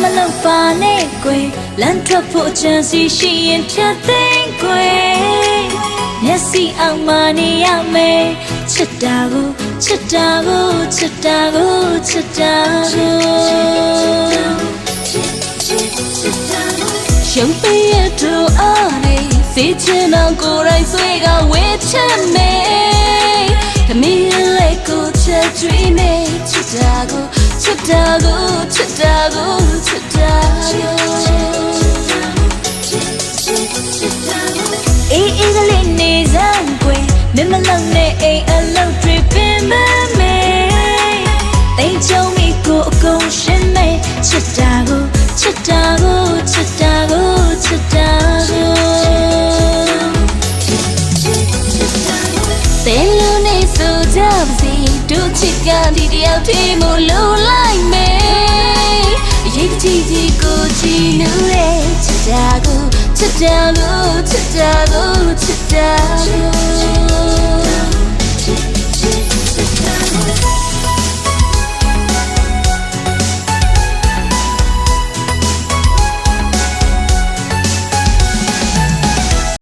မလုပ်ပါနဲ့ကွယ်လမ်းထွက်ဖို့အချမ်းစီရှိရင်ဖြတ်သိမ်းကွယ်မျက်စိအောင်မနေရမယ်ချစ်တာကိုချစ်တာကိုချစ်တာကိုချစ်တာကိုရုံးပေးရတူအားနေစေချင်တော့ကိုယ်တိုင်ဆွေးကဝေးချင်မယ်သမီးလေးကိုချက်ကျွေးနေချစ်တာကိုချစ်တာကိုချစ်တာကို တိမ်ချုံမိကိုအကုန်ရှင်းမေချစ်တာကိုချစ်တာကိုချစ်တာကိုချစ်တာကိုတယ်လူနေဆိုကြပါစီတို့ချစ်ကဒီတယောက်တည်းမလို့လိုက်မယ်အရေးကြီးကြီးကိုချီနူးတဲ့ချစ်တာကိုချစ်တာကိုချစ်တာကိုချစ်တာကို